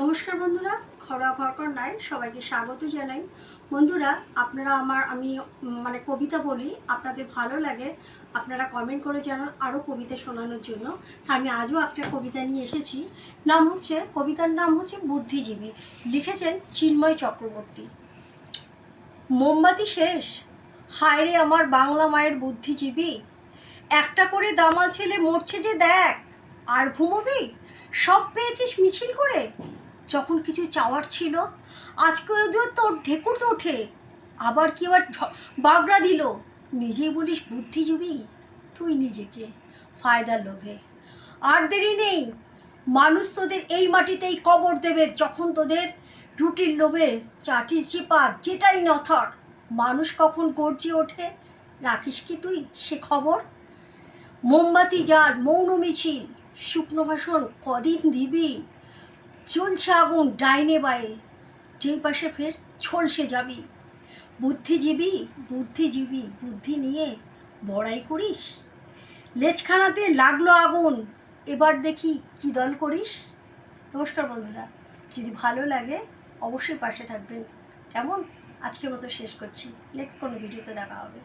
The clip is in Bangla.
নমস্কার বন্ধুরা, ঘরোয়া ঘরকন্যায় সবাইকে স্বাগত জানাই। বন্ধুরা, আপনারা আমার, আমি মানে কবিতা বলি, আপনাদের ভালো লাগে, আপনারা কমেন্ট করে জানান আরও কবিতা শোনানোর জন্য। আমি আজও একটা কবিতা নিয়ে এসেছি, নাম হচ্ছে, কবিতার নাম হচ্ছে বুদ্ধিজীবী। লিখেছেন চিন্ময় চক্রবর্তী। মোমবাতি শেষ? হায় রে আমার বাংলা মায়ের বুদ্ধিজীবী। একটা করে দামাল ছেলে মরছে যে দেখ, আর ঘুমোবি? সব পেয়েছিস মিছিল করে? যখন কিছু চাওয়ার ছিল আজকে তোর ঢেকুর তো ওঠে। আবার কি আবার বাগড়া দিল? নিজেই বলিস বুদ্ধিজীবী? তুই নিজেকে ফায়দার লোভে। আর দেরি নেই। মানুষ তোদের এই মাটিতেই কবর দেবে যখন তোদের রুটির লোভে চাটিস যে পা, যেটাই নথর। মানুষ কখন গর্জে ওঠে, রাখিস কি তুই সে খবর? মোমবাতি জাল মৌন মিছিল। শুকনো ভাষণ কদিন দিবি? চলছে আগুন ডাইনে বায়ে যেই পাশে ফের ছলসে যাবি। বুদ্ধিজীবী বুদ্ধিজীবী, বুদ্ধি নিয়ে বড়াই করিস। লেজখানাতে লাগল আগুন। এবার দেখি কি দল করিস। নমস্কার বন্ধুরা, যদি ভালো লাগে অবশ্যই পাশে থাকবেন। কেমন? আজকের মতো শেষ করছি। নেক্সট কোনো ভিডিওতে দেখা হবে।